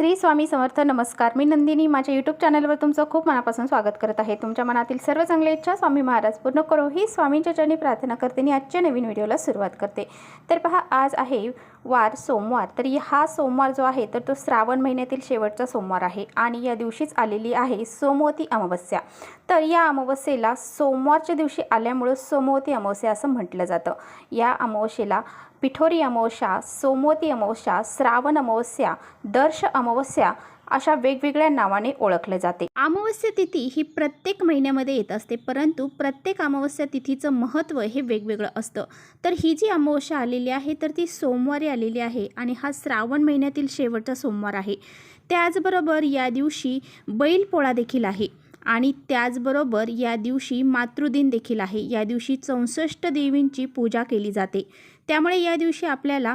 श्री स्वामी समर्थ नमस्कार. मी नंदिनी. माझ्या यूट्यूब चॅनलवर तुमचं खूप मनापासून स्वागत करत आहे. तुमच्या मनातील सर्व चांगल्या इच्छा स्वामी महाराज पूर्ण करो. ही स्वामींच्या चरणी प्रार्थना करते आणि आजच्या नवीन व्हिडिओला सुरुवात करते. तर पहा आज आहे वार सोमवार. तर हा सोमवार जो आहे तर तो श्रावण महिन्यातील शेवटचा सोमवार आहे आणि या दिवशीच आलेली आहे सोमवती अमावस्या. तर या अमावस्येला सोमवारच्या दिवशी आल्यामुळं सोमवती अमावस्या असं म्हटलं जातं. या अमावस्येला पिठोरी अमावस्या सोमवती अमावस्या श्रावण अमावस्या दर्श अमावस्या अशा वेगवेगळ्या नावाने ओळखले जाते. अमावस्या तिथी ही प्रत्येक महिन्यामध्ये येत असते परंतु प्रत्येक अमावस्या तिथीचं महत्त्व हे वेगवेगळं असतं. तर ही जी अमावस्या आलेली आहे तर ती सोमवारी आलेली आहे आणि हा श्रावण महिन्यातील शेवटचा सोमवार आहे. त्याचबरोबर या दिवशी बैलपोळा देखील आहे आणि त्याचबरोबर या दिवशी मातृदिन देखील आहे. या दिवशी चौसष्ट देवींची पूजा केली जाते. त्यामुळे या दिवशी आपल्याला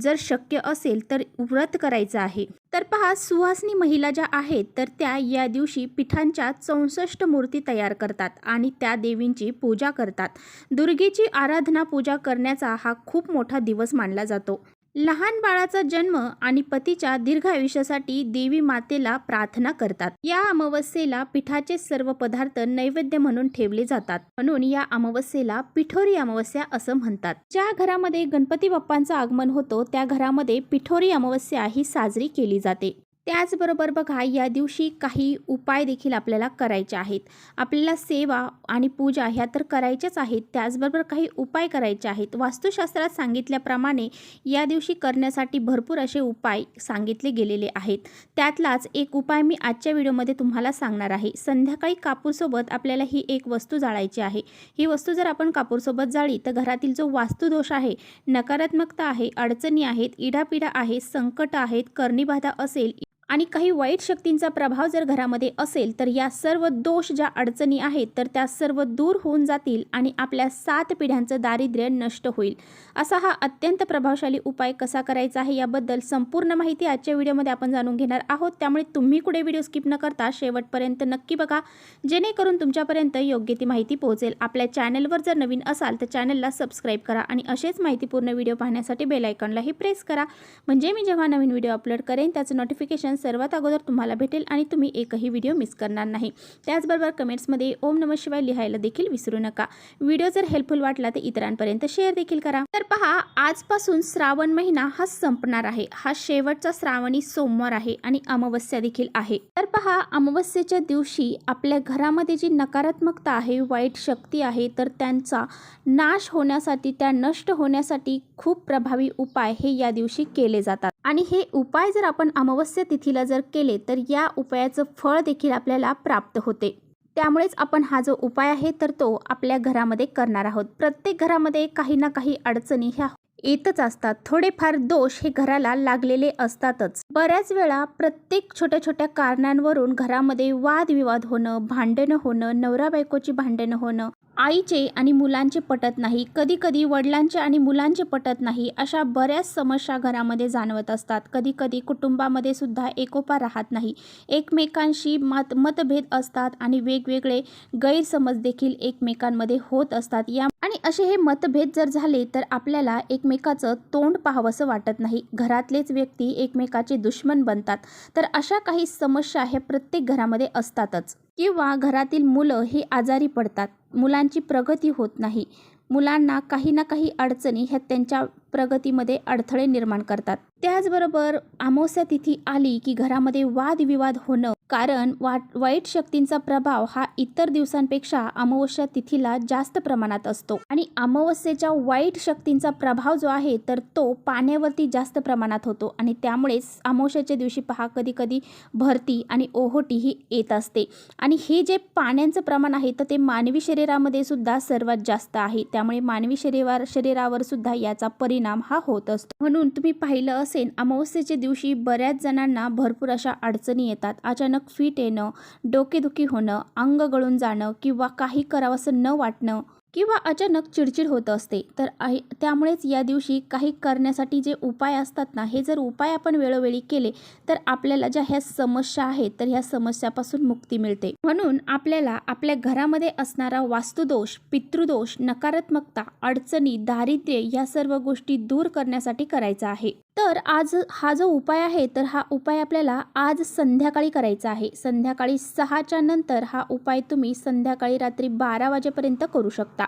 जर शक्य असेल तर व्रत करायचं आहे. तर पहा सुहासनी महिला ज्या आहेत तर त्या या दिवशी पिठांच्या चौसष्ट मूर्ती तयार करतात आणि त्या देवींची पूजा करतात. दुर्गेची आराधना पूजा करण्याचा हा खूप मोठा दिवस मानला जातो. लहान बाळाचा जन्म आणि पतीच्या दीर्घ आयुष्यासाठी देवी मातेला प्रार्थना करतात. या अमावस्येला पिठाचे सर्व पदार्थ नैवेद्य म्हणून ठेवले जातात. म्हणून या अमावस्येला पिठोरी अमावस्या असं म्हणतात. ज्या घरामध्ये गणपती बाप्पांचं आगमन होतो त्या घरामध्ये पिठोरी अमावस्या ही साजरी केली जाते. त्याचबरोबर बघा या दिवशी काही उपाय देखील आपल्याला करायचे आहेत. आपल्याला सेवा आणि पूजा ह्या तर करायच्याच आहेत. त्याचबरोबर काही उपाय करायचे आहेत. वास्तुशास्त्रात सांगितल्याप्रमाणे या दिवशी करण्यासाठी भरपूर असे उपाय सांगितले गेलेले आहेत. त्यातलाच एक उपाय मी आजच्या व्हिडिओमध्ये तुम्हाला सांगणार आहे. संध्याकाळी कापूरसोबत आपल्याला ही एक वस्तू जाळायची आहे. ही वस्तू जर आपण कापूरसोबत जाळी तर घरातील जो वास्तुदोष आहे नकारात्मकता आहे अडचणी आहेत इडापिडा आहे संकट आहेत करणीबाधा असेल आणि काही वाईट शक्तींचा प्रभाव जर घरामध्ये असेल तर या सर्व दोष ज्या अडचणी आहेत तर त्या सर्व दूर होऊन जातील आणि आपल्या सात पिढ्यांचं दारिद्र्य नष्ट होईल. असा हा अत्यंत प्रभावशाली उपाय कसा करायचा आहे याबद्दल संपूर्ण माहिती आजच्या व्हिडिओमध्ये आपण जाणून घेणार आहोत. त्यामुळे तुम्ही कुठे व्हिडिओ स्किप न करता शेवटपर्यंत नक्की बघा. जेणेकरून तुमच्यापर्यंत योग्य ती माहिती पोहोचेल. आपल्या चॅनलवर जर नवीन असाल तर चॅनलला सबस्क्राईब करा आणि असेच माहितीपूर्ण व्हिडिओ पाहण्यासाठी बेलायकॉनलाही प्रेस करा. म्हणजे मी जेव्हा नवीन व्हिडिओ अपलोड करेन त्याचं नोटिफिकेशन सर्वात अगोदर तुम्हाला भेटेल आणि तुम्ही एकही व्हिडिओ मिस करणार नाही. त्याचबरोबर कमेंट्समध्ये ओम नम शिवाय लिहायला देखील विसरू नका. व्हिडिओ जर हेल्पफुल वाटला तर इतरांपर्यंत शेअर देखील करा. तर पहा आजपासून श्रावण महिना हा संपणार आहे. हा शेवटचा श्रावणी सोमवार आहे आणि अमावस्या देखील आहे. तर पहा अमावस्येच्या दिवशी आपल्या घरामध्ये जी नकारात्मकता आहे वाईट शक्ती आहे तर त्यांचा नाश होण्यासाठी त्या नष्ट होण्यासाठी खूप प्रभावी उपाय हे या दिवशी केले जातात. आणि हे उपाय जर आपण अमावस्या तिथीला जर केले तर या उपायाचं फळ देखील आपल्याला प्राप्त होते. त्यामुळेच आपण हा जो उपाय आहे तर तो आपल्या घरामध्ये करणार आहोत. प्रत्येक घरामध्ये काही ना काही अडचणी ह्या येतच असतात. थोडेफार दोष हे घराला लागलेले असतातच. बऱ्याच वेळा प्रत्येक छोट्या छोट्या कारणांवरून घरामध्ये वादविवाद होणं भांडणं होणं नवरा बायकोची भांडणं होणं आईचे आणि मुलांचे पटत नाही कधी कधी वडिलांचे आणि मुलांचे पटत नाही अशा बऱ्याच समस्या घरामध्ये जाणवत असतात. कधी कधी कुटुंबामध्ये सुद्धा एकोपा राहत नाही. एकमेकांशी मत मतभेद असतात आणि वेगवेगळे गैरसमज देखील एकमेकांमध्ये होत असतात. या आणि असे हे मतभेद जर झाले तर आपल्याला एकमेकाचं तोंड पाहावंसं वाटत नाही. घरातलेच व्यक्ती एकमेकाचे दुश्मन बनतात. तर अशा काही समस्या ह्या प्रत्येक घरामध्ये असतातच. किंवा घरातील मुलं ही आजारी पडतात. मुलांची प्रगती होत नाही. मुलांना काही ना काही अडचणी ह्या त्यांच्या प्रगतीमध्ये अडथळे निर्माण करतात. त्याचबरोबर अमावस्या तिथी आली की घरामध्ये वादविवाद होणं कारण वाट वाईट शक्तींचा प्रभाव हा इतर दिवसांपेक्षा अमावस्या तिथीला जास्त प्रमाणात असतो. आणि अमावस्येच्या वाईट शक्तींचा प्रभाव जो आहे तर तो पाण्यावरती जास्त प्रमाणात होतो. आणि त्यामुळेच अमावस्याच्या दिवशी पहा कधी कधी भरती आणि ओहोटी ही येत असते. आणि हे जे पाण्याचं प्रमाण आहे तर ते मानवी शरीरामध्ये सुद्धा सर्वात जास्त आहे. त्यामुळे मानवी शरीरावर शरीरावर सुद्धा याचा परिणाम हा होत असतो. म्हणून तुम्ही पाहिलं असेल अमावस्येच्या दिवशी बऱ्याच जणांना भरपूर अशा अडचणी येतात. अचानक फिट येणं डोकेदुखी होणं अंग गळून जाणं किंवा काही करावंसं न वाटणं किंवा अचानक चिडचिड होत असते. तर आहे त्यामुळेच या दिवशी काही करण्यासाठी जे उपाय असतात ना हे जर उपाय आपण वेळोवेळी केले तर आपल्याला ज्या ह्या समस्या आहेत तर ह्या समस्यापासून मुक्ती मिळते. म्हणून आपल्याला आपल्या घरामध्ये असणारा वास्तुदोष पितृदोष नकारात्मकता अडचणी दारिद्र्य या सर्व गोष्टी दूर करण्यासाठी करायचा आहे. तर आज हा जो उपाय आहे तर हा उपाय आपल्याला आज संध्याकाळी करायचा आहे. संध्याकाळी सहाच्या नंतर हा उपाय तुम्ही संध्याकाळी रात्री बारा वाजेपर्यंत करू शकता.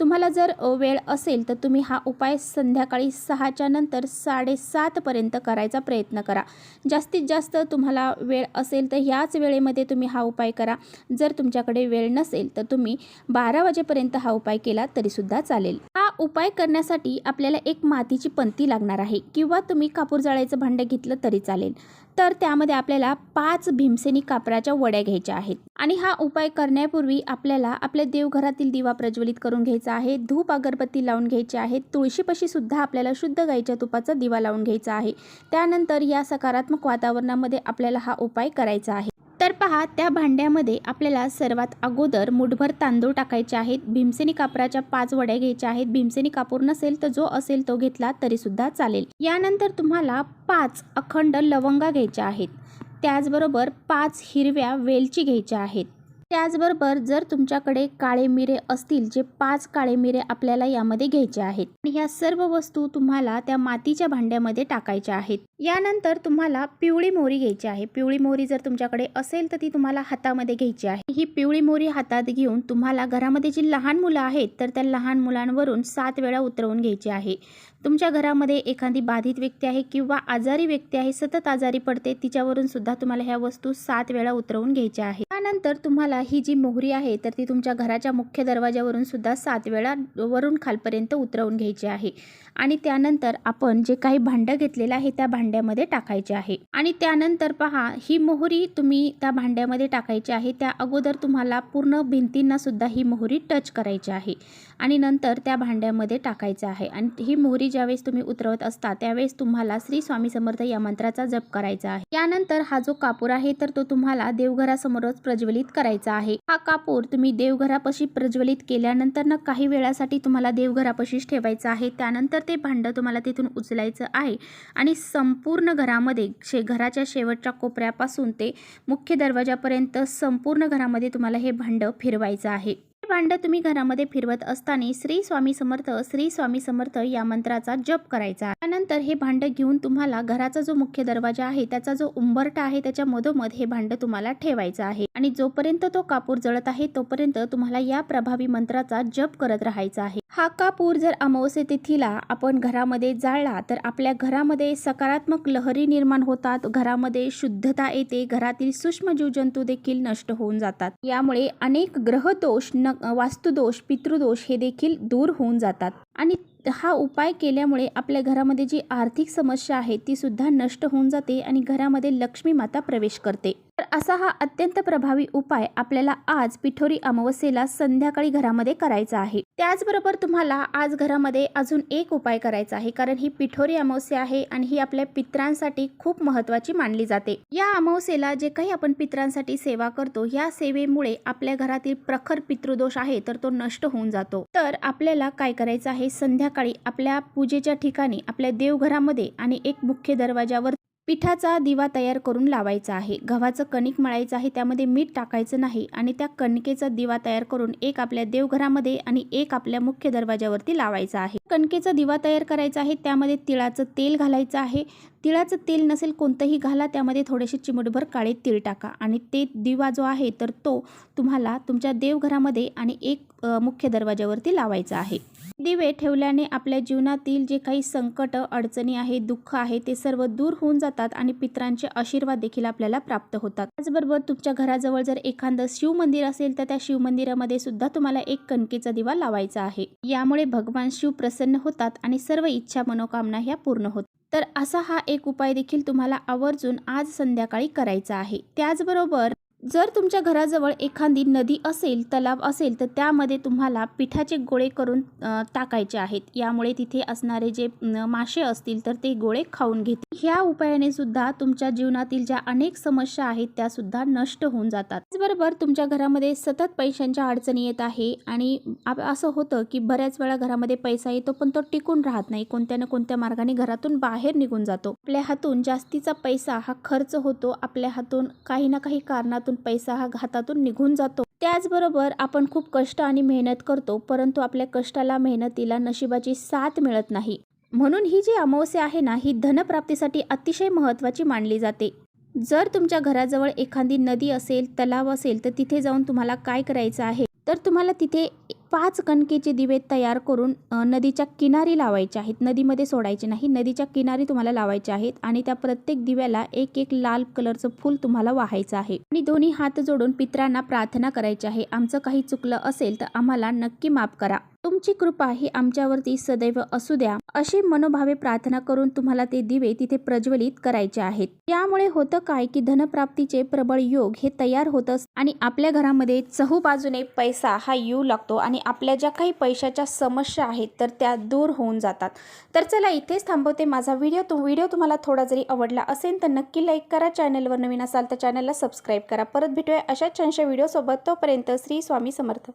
तुम्हाला जर वेळ असेल तर तुम्ही हा उपाय संध्याकाळी सहाच्या नंतर साडेसातपर्यंत करायचा प्रयत्न करा. जास्तीत जास्त तुम्हाला वेळ असेल तर ह्याच वेळेमध्ये तुम्ही हा उपाय करा. जर तुमच्याकडे वेळ नसेल तर तुम्ही बारा वाजेपर्यंत हा उपाय केला तरीसुद्धा चालेल. हा उपाय करण्यासाठी आपल्याला एक मातीची पंती लागणार आहे किंवा तुम्ही कापूर जाळायचं भांडं घेतलं तरी चालेल. तर त्यामध्ये आपल्याला पाच भीमसेनी कापराच्या वड्या घ्यायच्या आहेत. आणि हा उपाय करण्यापूर्वी आपल्याला आपल्या देवघरातील दिवा प्रज्वलित करून घ्यायचा आहे. धूप अगरबत्ती लावून घ्यायची आहे. तुळशीपाशी सुद्धा आपल्याला शुद्ध गाईच्या तुपाचा दिवा लावून घ्यायचा आहे. त्यानंतर या सकारात्मक वातावरणामध्ये आपल्याला हा उपाय करायचा आहे. तर पहा त्या भांड्यामध्ये आपल्याला सर्वात अगोदर मुठभर तांदूळ टाकायचे आहेत. भीमसेनी कापराच्या पाच वड्या घ्यायच्या आहेत. भीमसेनी कापूर नसेल तर जो असेल तो घेतला तरीसुद्धा चालेल. यानंतर तुम्हाला पाच अखंड लवंगा घ्यायच्या आहेत. त्याचबरोबर पाच हिरव्या वेलची घ्यायच्या आहेत. त्याचबरोबर जर तुमच्याकडे काळे मिरे असतील जे पाच काळे मिरे आपल्याला यामध्ये घ्यायचे आहेत. आणि ह्या सर्व वस्तू तुम्हाला त्या मातीच्या भांड्यामध्ये टाकायच्या आहेत. यानंतर तुम्हाला पिवळी मोरी घ्यायची आहे. पिवळी मोरी जर तुमच्याकडे असेल तर ती तुम्हाला हातामध्ये घ्यायची आहे. ही पिवळी मोरी हातात घेऊन तुम्हाला घरामध्ये जी लहान मुलं आहेत तर त्या लहान मुलांवरून सात वेळा उतरवून घ्यायची आहे. तुमच्या घरामध्ये एखादी बाधित व्यक्ती आहे किंवा आजारी व्यक्ती आहे सतत आजारी पडते तिच्यावरून सुद्धा तुम्हाला ह्या वस्तू सात वेळा उतरवून घ्यायच्या आहेत. त्यानंतर तुम्हाला ही जी मोहरी आहे तर ती तुमच्या घराच्या मुख्य दरवाज्यावरून सुद्धा सात वेळा वरून खालपर्यंत उतरवून घ्यायची आहे. आणि त्यानंतर आपण जे काही भांडं घेतलेलं आहे त्या भांड्यामध्ये टाकायचे आहे. आणि त्यानंतर पहा ही मोहरी तुम्ही त्या भांड्यामध्ये टाकायची आहे त्या अगोदर तुम्हाला पूर्ण भिंतींना सुद्धा ही मोहरी टच करायची आहे. आणि नंतर त्या भांड्यामध्ये टाकायचं आहे. आणि ही मोहरी ज्यावेळेस तुम्ही उतरवत असता त्यावेळेस तुम्हाला श्री स्वामी समर्थ या मंत्राचा जप करायचा आहे. यानंतर हा जो कापूर आहे तर तो तुम्हाला देवघरासमोरच प्रज्वलित करायचा आहे. हा कापूर तुम्ही देवघरापाशी प्रज्वलित केल्यानंतर ना काही वेळासाठी तुम्हाला देवघरापाशीच ठेवायचा आहे. त्यानंतर ते भांडं तुम्हाला तिथून उचलायचं आहे. आणि संपूर्ण घरामध्ये शे घराच्या शेवटच्या कोपऱ्यापासून ते मुख्य दरवाजापर्यंत संपूर्ण घरामध्ये तुम्हाला हे भांडं फिरवायचं आहे. भांडं तुम्ही घरामध्ये फिरवत असताना श्री स्वामी समर्थ श्री स्वामी समर्थ या मंत्राचा जप करायचा. त्यानंतर हे भांडं घेऊन तुम्हाला घराचा जो मुख्य दरवाजा आहे त्याचा जो उंबरटा आहे त्याच्या मधोमध हे भांडं तुम्हाला ठेवायचं आहे. आणि जोपर्यंत तो कापूर जळत आहे तोपर्यंत तुम्हाला या प्रभावी मंत्राचा जप करत राहायचा आहे. हा कापूर जर अमावस्ये तिथीला आपण घरामध्ये जाळला तर आपल्या घरामध्ये सकारात्मक लहरी निर्माण होतात घरामध्ये शुद्धता येते घरातील सूक्ष्म जीवजंतू देखील नष्ट होऊन जातात. यामुळे अनेक ग्रहदोष न वास्तुदोष पितृदोष हे देखील दूर होऊन जातात. आणि हा उपाय केल्यामुळे आपल्या घरामध्ये जी आर्थिक समस्या आहे ती सुद्धा नष्ट होऊन जाते आणि घरामध्ये लक्ष्मी माता प्रवेश करते. तर असा हा अत्यंत प्रभावी उपाय आपल्याला आज पिठोरी अमावस्येला संध्याकाळी घरामध्ये करायचा आहे. त्याचबरोबर तुम्हाला आज घरामध्ये अजून एक उपाय करायचा आहे कारण ही पिठोरी अमावस्या आहे आणि ही आपल्या पित्रांसाठी खूप महत्वाची मानली जाते. या अमावस्येला जे काही आपण पित्रांसाठी सेवा करतो या सेवेमुळे आपल्या घरातील प्रखर पितृदोष आहे तर तो नष्ट होऊन जातो. तर आपल्याला काय करायचं आहे संध्या संध्याकाळी आपल्या पूजेच्या ठिकाणी आपल्या देवघरामध्ये आणि एक मुख्य दरवाजावर पिठाचा दिवा तयार करून लावायचा आहे. गव्हाचं कणिक मळायचं आहे त्यामध्ये मीठ टाकायचं नाही आणि त्या कणकेचा दिवा तयार करून एक आपल्या देवघरामध्ये आणि एक आपल्या मुख्य दरवाजावरती लावायचा आहे. कणकेचा दिवा तयार करायचा आहे. त्यामध्ये तिळाचं तेल घालायचं आहे. तिळाचं तेल नसेल कोणतंही घाला त्यामध्ये थोडेसे चिमूटभर काळे तीळ टाका. आणि ते दिवा जो आहे तर तो तुम्हाला तुमच्या देवघरामध्ये आणि एक मुख्य दरवाजावरती लावायचा आहे. दिवे ठेवल्याने आपल्या जीवनातील जे काही संकट अडचणी आहे दुःख आहे ते सर्व दूर होऊन जातात आणि पित्रांचे आशीर्वाद देखील आपल्याला प्राप्त होतात. त्याचबरोबर तुमच्या घराजवळ जर एखादं शिवमंदिर असेल तर त्या शिव मंदिरामध्ये सुद्धा तुम्हाला एक कणकेचा दिवा लावायचा आहे. यामुळे भगवान शिव प्रसन्न प्रसन्न होतात आणि सर्व इच्छा मनोकामना ह्या पूर्ण होतात तर असा हा एक उपाय देखील तुम्हाला आवर्जून आज संध्याकाळी करायचा आहे. त्याचबरोबर जर तुमच्या घराजवळ एखादी नदी असेल तलाव असेल तर त्यामध्ये तुम्हाला पिठाचे गोळे करून टाकायचे आहेत. यामुळे तिथे असणारे जे मासे असतील तर ते गोळे खाऊन घेतील. ह्या उपायाने सुद्धा तुमच्या जीवनातील ज्या अनेक समस्या आहेत त्या सुद्धा नष्ट होऊन जातात. त्याचबरोबर तुमच्या घरामध्ये सतत पैशांच्या अडचणी येत आहे आणि आप- असं होतं की बऱ्याच वेळा घरामध्ये पैसा येतो पण तो टिकून राहत नाही. कोणत्या ना कोणत्या मार्गाने घरातून बाहेर निघून जातो. आपल्या हातून जास्तीचा पैसा हा खर्च होतो. आपल्या हातून काही ना काही कारणातून पैसा हा हातातून निघून जातो. त्याचबरोबर आपण खूप कष्ट आणि मेहनत करतो परंतु आपल्या कष्टाला मेहनतीला नशिबाची साथ मिळत नाही. म्हणून ही जी अमावस्या आहे ना ही धनप्राप्तीसाठी अतिशय महत्त्वाची मानली जाते. जर तुमच्या घराजवळ एखादी नदी असेल तलाव असेल तर तिथे जाऊन तुम्हाला काय करायचं आहे? तर तुम्हाला तिथे पाच कणकेचे दिवे तयार करून नदीच्या किनारी लावायचे आहेत. नदीमध्ये सोडायचे नाही. नदीच्या किनारी तुम्हाला लावायचे आहेत आणि त्या प्रत्येक दिव्याला एक एक लाल कलरचं फूल तुम्हाला वाहायचं आहे. आणि दोन्ही हात जोडून पित्रांना प्रार्थना करायची आहे. आमचं काही चुकलं असेल तर आम्हाला नक्की माफ करा. तुमची कृपा ही आमच्यावरती सदैव असू द्या. अशी मनोभावे प्रार्थना करून तुम्हाला ते दिवे तिथे प्रज्वलित करायचे आहेत. यामुळे होतं काय की धनप्राप्तीचे प्रबळ योग हे तयार होत आणि आपल्या घरामध्ये चहू बाजूने पैसा हा येऊ लागतो आणि आपल्या ज्या काही पैशाच्या समस्या आहेत तर त्या दूर होऊन जातात. तर चला इथेच थांबवते माझा व्हिडिओ. तो व्हिडिओ तुम्हाला थोडा जरी आवडला असेल तर नक्की लाईक करा. चॅनलवर नवीन असाल तर चॅनलला सबस्क्राईब करा. परत भेटूया अशाच छानशा व्हिडिओसोबत तोपर्यंत श्री स्वामी समर्थ.